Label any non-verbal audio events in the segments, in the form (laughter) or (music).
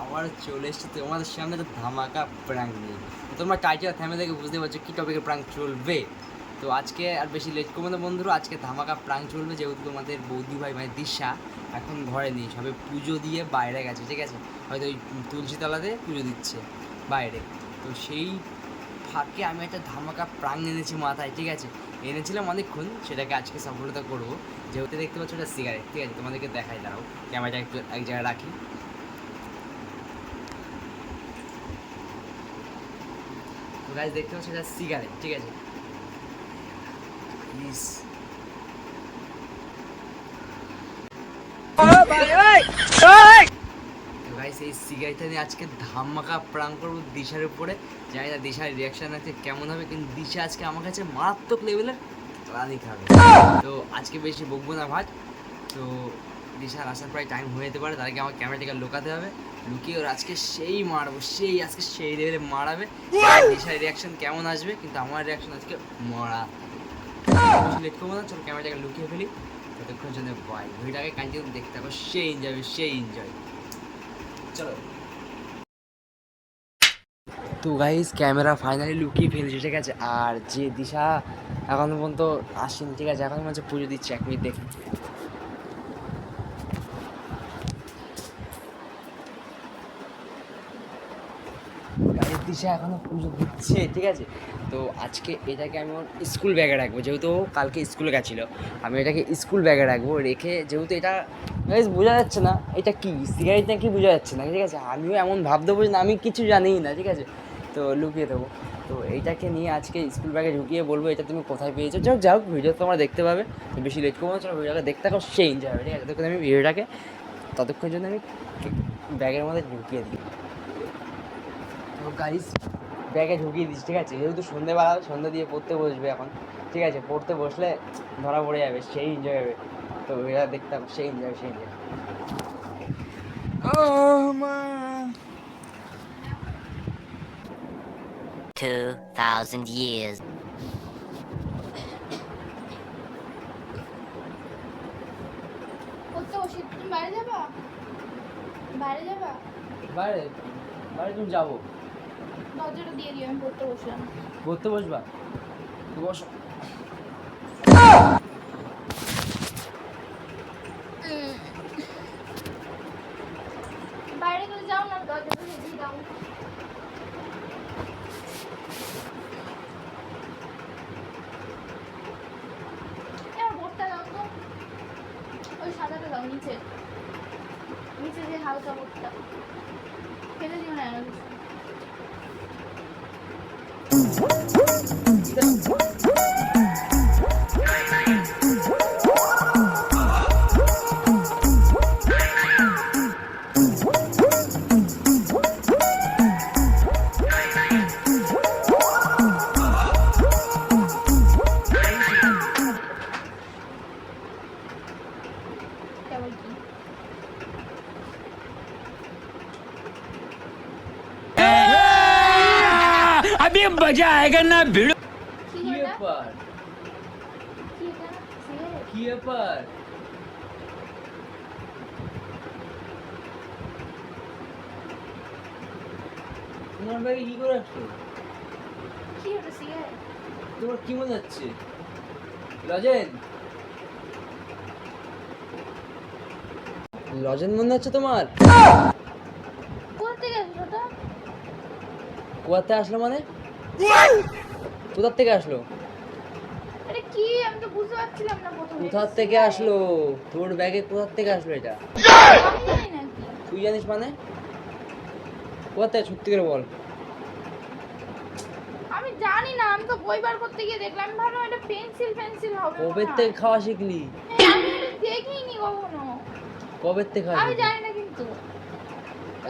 আবার চলে এসেছি তোমাদের সামনে তো ধামাকা প্র্যাঙ্ক নিয়ে। তোমরা টাইটেল থামে দেখে বুঝতে পারছ কী টপিকে প্র্যাঙ্ক চলবে। তো আজকে আর বেশি লেট করব না বন্ধুরা, আজকে ধামাকা প্র্যাঙ্ক চলবে যেহেতু তোমাদের বৌদি ভাই মানে দিশা। এখন ঘরে নেই সবে পুজো দিয়ে বাইরে গেছে, ঠিক আছে? হয়তো ওই তুলসীতলাতে পুজো দিচ্ছে বাইরে। তো সেই ফাঁকে আমি একটা ধামাকা প্রাণ এনেছি মাথায়, ঠিক আছে? এনেছিলাম অনেকক্ষণ, সেটাকে আজকে সফলতা করব। যেহেতু দেখতে পাচ্ছ এটা সিগারেট ঠিক আছে? তোমাদেরকে দেখাই, দাঁড়াও। ক্যামেরাটা একটু, এক জায়গায় রাখি। গাছ দেখতে পাচ্ছ এটা সিগারেট ঠিক আছে? ইস তো গাইস এই সিগারেটটা নিয়ে আজকে ধামাকা প্রাং করব দিশার উপরে। জানি না দিশার রিয়াকশান আছে কেমন হবে কিন্তু দিশা আজকে আমার কাছে মারাত্মক লেভেলের রানি খাবে। তো আজকে বেশি বকবো না ভাত তো দিশার আসার প্রায় টাইম হয়ে যেতে পারে তার আগে আমার ক্যামেরাটাকে লুকাতে হবে। লুকিয়ে ওর আজকে সেই মারবো সেই আজকে সেই লেভেলে মারাবে। দিশার রিয়াকশন কেমন আসবে কিন্তু আমার রিয়াকশন আজকে মারা লেট করব না চলো ক্যামেরাটাকে লুকিয়ে ফেলি। ততক্ষণ জন্য বাই ভিডিওটাকে কন্টিনিউ দেখতে থাকো সেই এনজয় সেই এনজয় তো গাইস ক্যামেরা ফাইনালি লুকিয়ে ফেলেছে, ঠিক আছে? আর যে দিশা এখনও পর্যন্ত আসেনি, ঠিক আছে? এখন মনে পুজো দিচ্ছে, এক মিনিট দেখি। দিশা এখনও পুজো দিচ্ছে, ঠিক আছে? তো আজকে এটাকে আমি স্কুল ব্যাগে রাখব, যেহেতু কালকে স্কুলে গেছিল। আমি এটাকে স্কুল ব্যাগে রাখব, রেখে যেহেতু এটা গাইস বোঝা যাচ্ছে না এটা কি? সিগারেট না কি বোঝা যাচ্ছে না, ঠিক আছে? আমিও এমন ভাবতে যে না, আমি কিছু জানিই না, ঠিক আছে? তো লুকিয়ে দেবো। তো এইটাকে নিয়ে আজকে স্কুল ব্যাগে ঢুকিয়ে বলব এটা তুমি কোথায় পেয়েছ। যাও যাও ভিডিও তোমরা দেখতে পাবে। বেশি লেট করব না ভিডিওটা দেখতে থাকো সেই এনজয় হবে, ঠিক আছে? ততক্ষণ আমি ভিডিওটাকে ততক্ষণ জন্য আমি ব্যাগের মধ্যে ঢুকিয়ে দিই। তো গাইস ব্যাগে ঢুকিয়ে দিচ্ছি ঠিক আছে? যেহেতু সন্ধেবেলা সন্ধ্যে দিয়ে পড়তে বসবে এখন, ঠিক আছে? পড়তে বসলে ধরা পড়ে যাবে, সেই এনজয় হবে। তো এটা দেখতাম সেই এনজয় সেই এনজয় two thousand years. বসি তুমি বাইরে যাবা? বাইরে যাবা? বাইরে বাইরে তুমি যাব। দরজাটা দিয়ে দিও আমি পড়তে বসলাম। পড়তে বসবা? তো বসো বাইরে গেলে যাও না দরজাটা দিয়ে দাও এ, আমার বোর্ডটা দাও তো ওই সাদাটা দাও নিচে নিচে যে হালকা বোর্ডটা ফেলে দিও না मजा आएगा ना भिड़ो কি কি এটা ব্যাপার কি এটা সিগারেট কি ব্যাপার তোমার ব্যাগে কি করে আসলো কি ওটা সিগারেট তোমার কি মনে হচ্ছে লজেন লজেন মনে হচ্ছে তোমার কোথা থেকে আসলো ওটা কোথাতে আসলো মানে কোথার থেকে আসলো? আরে কি? আমি তো বুঝতে পারছিলাম না প্রথমে। কোথার থেকে আসলো? তোর ব্যাগে কোথার থেকে আসলো এটা? তুই জানিস মানে? কোথা থেকে? সত্যি করে বল। আমি জানি না আমি তো বই বার করতে গিয়ে দেখলাম। ভাবলাম এটা পেন্সিল পেন্সিল হবে কবে থেকে খাওয়া শিখলি? হ্যাঁ, আমি দেখিনি কখনো। কবে থেকে খাওয়া আমি জানি না কিন্তু।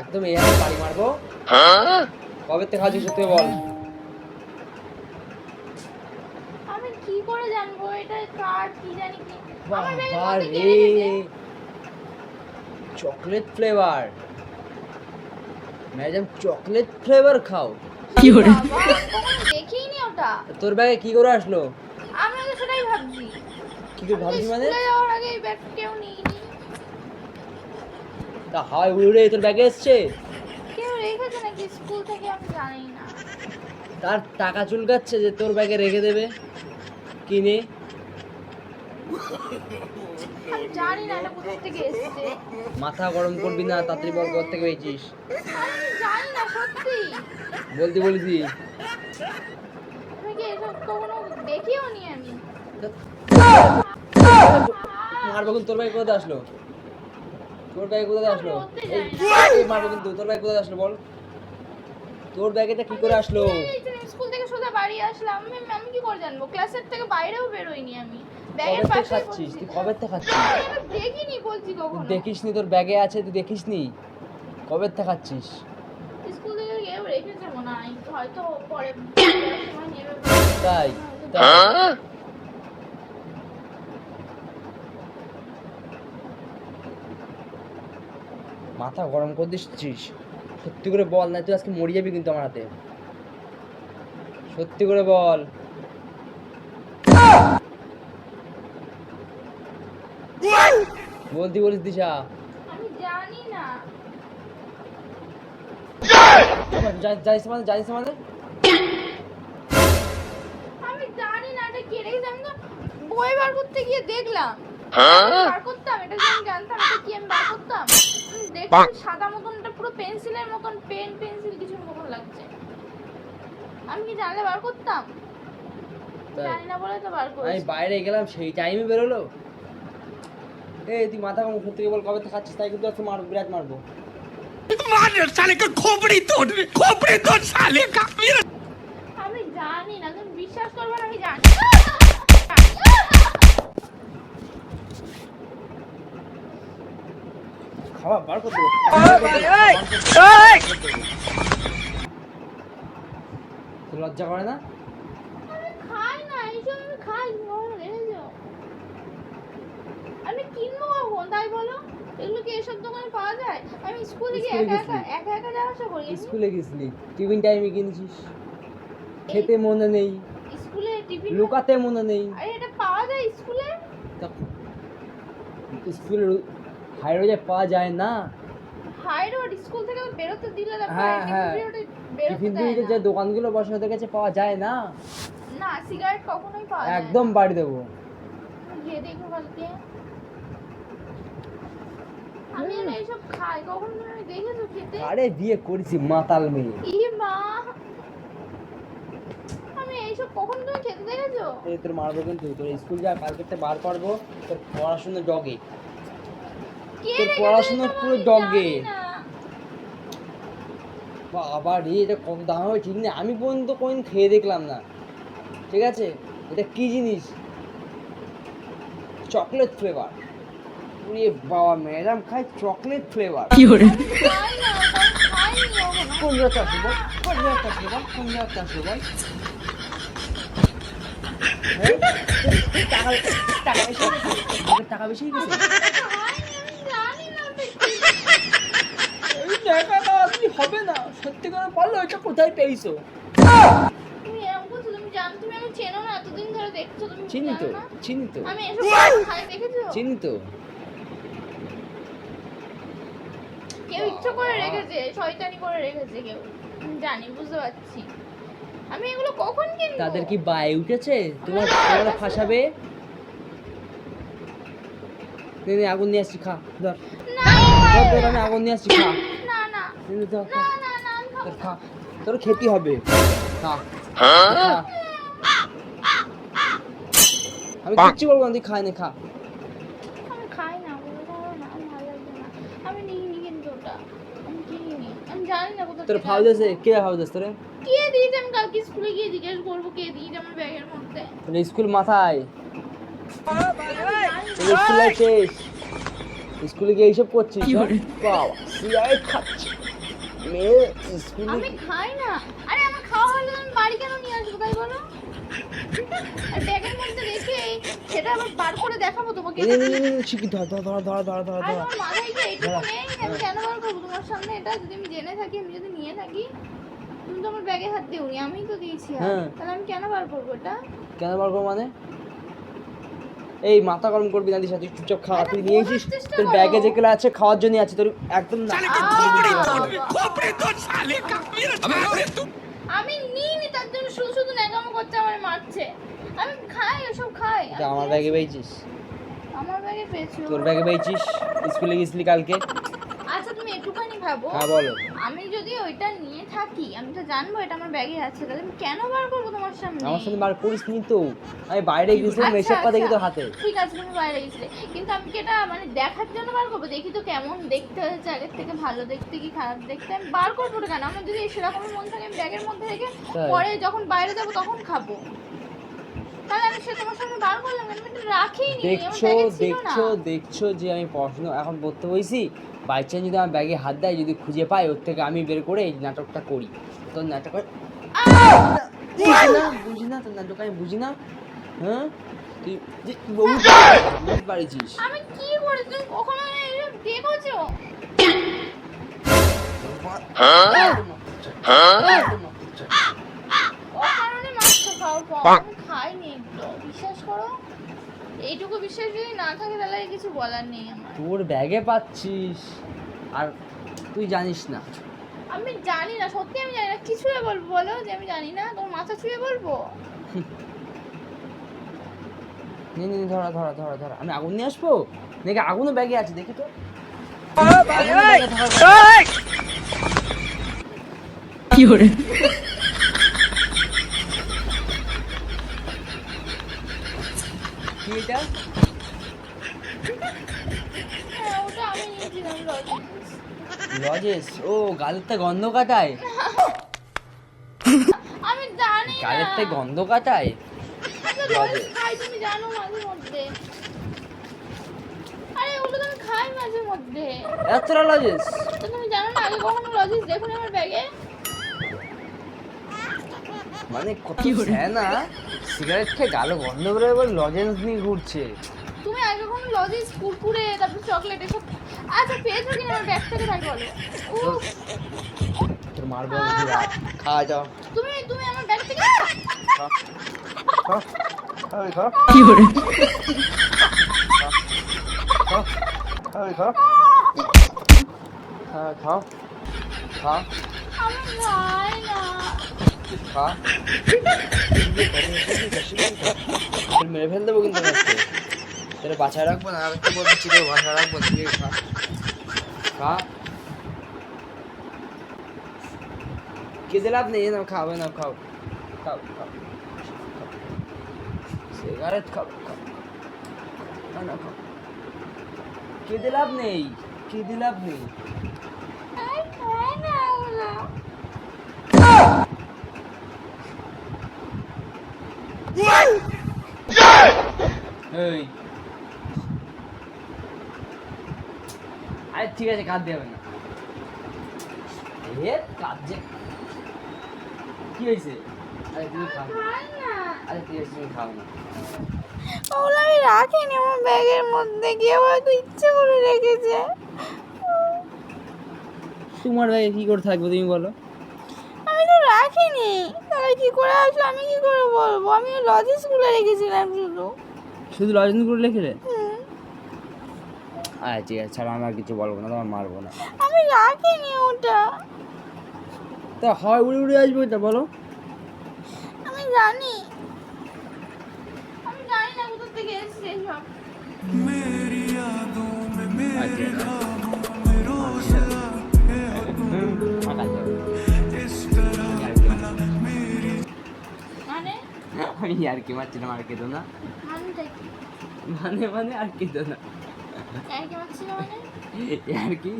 একদম এই আমি বাড়ি মারবো। কবে থেকে খাওয়া শিখছিস তুই বল আমি কি করে জানব এটা কার কি জানি কি আমার ব্যাগের বাবা মধ্যে রে কে রেখেছে? Chocolate flavour. Madam chocolate flavour খাও। আমি কখনো দেখিনি ওটা। তোর ব্যাগে কি করে আসলো? আমি তো সেটাই ভাবছি। কি করে ভাবছি মানে? যাওয়ার আগে ব্যাগ কেউ নিইনি তা হাওয়ায় উড়ে তোর ব্যাগে এসছে? কেউ রেখেছে নাকি? স্কুল থেকে আমি জানি না। তার টাকা চুলকাচ্ছে যে তোর ব্যাগে রেখে দেবে। কিনে। জানি না এটা কোথা থেকে এসছে। মাথা গরম করবি না তাড়াতাড়ি বল কোথা থেকে পেয়েছিস। জানি না সত্যি। বলতে বলেছি। আমি এসব কখনো দেখিও নি আমি? মারবো কিন্তু তোর আসলো? তোর ব্যাগে কোথায় আসলো? তোর আসলো বল? তোর কি করে আসলো? স্কুল থেকে সোজা বাড়ি আসলাম আমি আমি কি করে জানব? ক্লাসের থেকে বাইরেও বেরোইনি আমি। ব্যাগের পাশে খাচ্ছিস? তুই কবে থেকে খাচ্ছিস? দেখিনি বলছি কখনো। দেখিস নি তোর ব্যাগে আছে তুই দেখিস নি কবে থেকে খাচ্ছিস? স্কুল থেকে কেউ রেখেছে মনে হয় হয়তো পরে তাই (coughs) মাথা গরম করে দিচ্ছিস? সত্যি করে বল না তুই আজকে মরে যাবি কিন্তু আমার হাতে। সত্যি করে বল। বলতি বলিস দিশা। আমি জানি না। জানিস মানে জানিস মানে। আমি জানি না এটা কে রেখেছে আমি তো বই বার করতে গিয়ে দেখলাম। বার করতাম এটা আমি জানতাম এটা কি আমি বার করতাম? দেখলাম সাদা মতন এটা পুরো পেন্সিলের মতন পেন পেন্সিল কিছুর মতন লাগছে। আমি কি জানলে বার করতাম? তাই। জানি না বলে তো বার আমি বাইরে গেলাম সেই টাইমে বেরোলো। এই তুই মাথা বল কবে খাচ্ছিস? তাই কিন্তু আজকে বিরাট মারবো। সালে কা খোপড়ি তোর খোপড়ি তোর সালে কা আমি জানি না তুমি বিশ্বাস করবে না আমি জানি। লজ্জা করে না? এগুলো কি এসব দোকানে পাওয়া যায়? আমি স্কুলে গিয়ে একা একা একা একা যাওয়া আসা করি স্কুলে গেছিলি। টিফিন টাইমে কিনেছিস। খেতে মনে নেই। স্কুলে টিফিন লুকাতে মনে নেই। আরে এটা পাওয়া যায় স্কুলে? স্কুলে হাই রোজে পাওয়া যায় না। হাই রোড স্কুল থেকে বেরোতে দিলে না হ্যাঁ, হ্যাঁ। বেরোতে টিফিন দেয় যে দোকানগুলো বসে ওদের কাছে পাওয়া যায় না। না সিগারেট কখনোই পাওয়া যায় একদম বাড়ি দেবো। গিয়ে দেখো কালকে আমি না এইসব খাই কখন তুমি দেখেছ খেতে? আরে বিয়ে করেছি মাতাল মেয়ে। ই মা! আমি এইসব কখন তুমি খেতে দেখেছ? এই তোর মারবো কিন্তু তোর স্কুল যা কালকে বার করব তোর পড়াশোনা জগে তোর পড়াশোনা পুরো না। বাবা রে এটা কত দাম হবে ঠিক নেই। আমি পর্যন্ত কোনদিন খেয়ে দেখলাম না। ঠিক আছে? এটা কি জিনিস? চকলেট ফ্লেভার উরে বাবা ম্যাডাম খাই চকলেট ফ্লেভার। কোন বল কোন বল কোন বল? টাকা টাকা বেশি টাকা বেশি গেছে। কি। তুমি হবে না সত্যি করে বলো এটা কোথায় পেয়েছ? চেনো তো চিনি তো। চিনি তো। কেউ ইচ্ছা করে রেখেছে শয়তানি করে রেখেছে কেউ। জানি বুঝতে পারছি। আমি এগুলো কখন কিনবো? তাদের কি বায়ে উঠেছে? তোমার তোমার ফাঁসাবে? নে নে আগুন নিয়ে আসছি খা ধর। না ধর ধর আমি আগুন নিয়ে আসছি খা। না না। নে নে, ধর না খা। তোর খেতে হবে। খা। খা। আমি কিচ্ছু বলব না তুই খাই নে খা আমি খাই না বলে দাও না আমার ভালো লাগছে না আমি নিইনি কিন্তু ওটা আমি কিনিনি আমি জানি না কোথা তোর থেকে ফাউজ কে ফাউজ আছে তোরে? কে দিয়েছে? আমি কালকে স্কুলে গিয়ে জিজ্ঞেস করব কে দিয়েছে আমার ব্যাগের মধ্যে। তোর স্কুল মাথায়? তোর স্কুল লাইফ শেষ স্কুলে গিয়ে এইসব করছিস? বাবা সিগারেট খাচ্ছি। মেয়ে স্কুলে আমি খাই না। আরে আমার খাওয়া হলে আমি বাড়ি কেন নিয়ে আসব তাই বলো? ব্যাগের মধ্যে রেখে সেটা আবার বার করে দেখাবো তোমাকে। ধর ধর ধর ধর ধর ধর ধর। আমি কেন বার করব? সামনে এটা যদি আমি জেনে থাকি আমি যদি নিয়ে থাকি তুমি তো আমার ব্যাগে হাত দিওনি আমিই তো দিয়েছি হ্যাঁ। তাহলে আমি কেন বার করব এটা? কেন বার করব মানে? এই মাথা গরম করবি না দিশা তুই চুপচাপ খাওয়া তুই নিয়েছিস তোর ব্যাগে যেগুলো আছে খাওয়ার জন্য আছে তোর একদম আমি নিইনি তার জন্য শুধু শুধু নেগাম করতে আমার মারছে। আমি খাই এসব খাই। আমার ব্যাগে পেয়েছিস। আমার ব্যাগে পেয়েছিস তোর ব্যাগে পেয়েছিস স্কুলে গিয়েছিলি কালকে? ভাবো হ্যাঁ বলো। আমি যদি ওইটা নিয়ে থাকি আমি তো জানব এটা আমার ব্যাগে আছে তাহলে আমি কেন বার করব তোমার সামনে? আমার সাথে বার করিস নি তো। আমি বাইরে গেছিলাম এসব কথা দেখি আচ্ছা। তোর হাতে। ঠিক আছে তুমি বাইরে গেছিলে কিন্তু আমি কি এটা মানে দেখার জন্য বার করব? দেখি তো কেমন দেখতে হয়েছে আগের থেকে ভালো দেখতে কি খারাপ দেখতে? আমি বার করব কেন? আমার যদি সেরকম মন থাকে আমি ব্যাগের মধ্যে রেখে পরে যখন বাইরে যাব তখন খাব। দেখছ দেখছ দেখছ যে আমি পড়াশোনা এখন পড়তে বসি বাই চান্স যদি আমার ব্যাগে হাত দেয় যদি খুঁজে পাই ওর থেকে আমি বের করে এই নাটকটা করি। তোর নাটক বুঝি না তোর নাটক আমি বুঝি না। হ্যাঁ? তুই বহুত পারিছিস। আমি কি করেছি তুমি কখনো দেখেছ অকারণে মাছটা খাও কম আমি খাইনি একটু বিশ্বাস করো এইটুকু বিশ্বাস যদি না থাকে তাহলে আর কিছু বলার নেই। আমার তোর ব্যাগে পাচ্ছিস। আর তুই জানিস না। আমি জানি না সত্যি আমি জানি না। কি ছুঁয়ে বলব বলো যে আমি জানি না। তোর মাথা ছুঁয়ে বলব? নে নে নে, ধরা ধরা ধরা ধরা। আমি আগুন নিয়ে আসব? দেখি আগুনও ব্যাগে আছে দেখি তো। কি এটা হ্যাঁ নিয়েছিলাম লজেন্স লজেস ও গালেরটা গন্ধ কাটায়? আমি জানি গালেরটা গন্ধ কাটায়? আচ্ছা খাই তুমি জানো মাঝে মধ্যে? আরে ওগুলো তো আমি খাই মাঝে মধ্যে। এতটা লজেস তুমি জানো না আগে কখনো লজেন্স দেখুন আমার ব্যাগে? মানে কত না সিগারেট খেয়ে গালে গন্ধ করে এবার লজেন্স নিয়ে ঘুরছে। তুমি আগে কখনো লজেন্স কুরকুরে তারপর চকলেট এসব আচ্ছা পেয়েছ কিনা? আমার ব্যাগ থেকে তাই বলো। তোর মারবো খাওয়া যাও তুমি তুমি আমার ব্যাগ থেকে খা। এই খা। খা। এই খা। হ্যাঁ খাও খা মেরে ফেল দেবো কিন্তু আজকে তোর রাখব না আমি তো বলছি তোর বাঁচায় রাখব তুই খা খা কেঁদে লাভ নেই না খাবে। না খাও খাও খাও। সিগারেট খাও খাও না খাও কেঁদে লাভ নেই কেঁদে লাভ নেই আমি খাই না ওগুলো এই। আরে ঠিক আছে কাঁদ দেবে না। এ কাঁদছে। কি হয়েছে? আরে তুমি খাও। না আরে ঠিক আছে তুমি খাও না। ওগুলো আমি রাখিনি আমার ব্যাগের মধ্যে গিয়ে হয়তো ইচ্ছে করে রেখেছে। তোমার ব্যাগে কি করে থাকবে তুমি বলো। আমি তো রাখিনি। তাহলে কি করে আসলো? আমি কি করে বলব? আমি লজেন্সগুলো রেখেছিলাম শুধু। শুধু রেখেলে হুম, আচ্ছা ঠিক আছে ছাড়া আমি আর কিছু বলব না তোমার মারবো না। আমি রাখিনি ওটা। তা হয় উড়ে উড়ে আসবে ওটা বলো। আমি জানি। আমি জানি না কোথা থেকে এসেছে সব আচ্ছা আমি আর কি মারছিলাম আর কেতো না মানে মানে আর কেতো না আর কি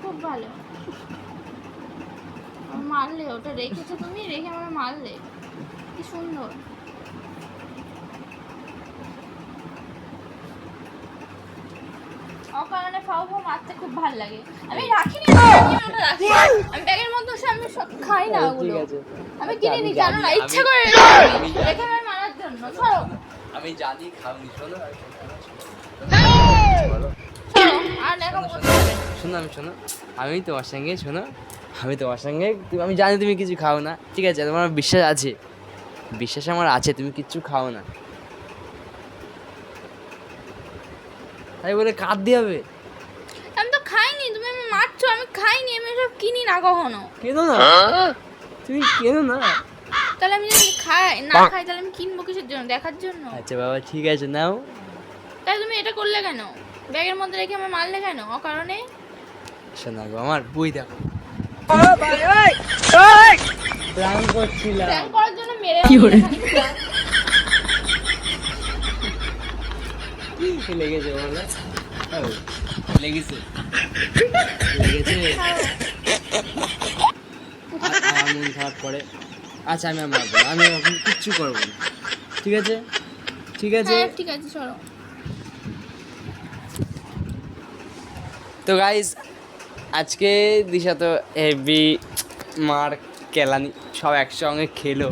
খুব ভালো মারলে ওটা রেখেছো তুমি রেখে আমার মারলে কি সুন্দর অকারণে ফাও ফাও মারতে খুব ভালো লাগে। আমি রাখিনি আমি ওটা রাখি আমি ব্যাগের মধ্যে বসে আমি সব খাই না ওগুলো। আমি কিনে নি জানি, জানো না আমি- করে রেখে আমি মারার জন্য ছাড়ো আমি জানি খাওনি। চলো, আর দেখা। শোনো আমি শোনো। আমি তোমার সঙ্গে শোনো আমি তোমার সঙ্গে তুমি আমি জানি তুমি কিছু খাও না ঠিক আছে? তোমার আমার বিশ্বাস আছে। বিশ্বাস আমার আছে তুমি কিচ্ছু খাও না। তাই বলে কাঁদ দিয়ে হবে আমি তো খাইনি তুমি আমি মারছো আমি খাইনি আমি সব কিনি না কখনো। কেন না? তুমি কেন না? তাহলে আমি যদি খাই না খাই তাহলে আমি কিনবো কিসের জন্য? দেখার জন্য? আচ্ছা বাবা ঠিক আছে নাও। তাহলে তুমি এটা করলে কেন? ব্যাগের মধ্যে রেখে আমার মাল মারলে কেন? অকারণে? শোনা গো আমার বই দেখো। করছিলাম। করার জন্য মেরে কি করে? লেগেছে বলো? লেগেছে। লেগেছে। মন খারাপ করে। আচ্ছা আমি আর মারবো আমি এখন কিচ্ছু করব না। ঠিক আছে? ঠিক আছে? হ্যাঁ ঠিক আছে চলো। তো গাইজ আজকে দিশা তো হেভি মার কেলানি সব একসঙ্গে খেলো।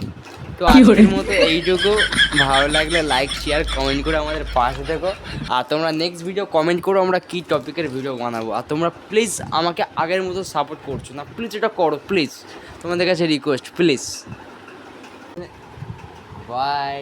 তো আজকের মতো এইটুকু। ভালো লাগলে লাইক শেয়ার কমেন্ট করে আমাদের পাশে থেকো। আর তোমরা নেক্সট ভিডিও কমেন্ট করো আমরা কী টপিকের ভিডিও বানাবো। আর তোমরা প্লিজ আমাকে আগের মতো সাপোর্ট করছ না। প্লিজ এটা করো প্লিজ তোমাদের কাছে রিকোয়েস্ট প্লিজ বাই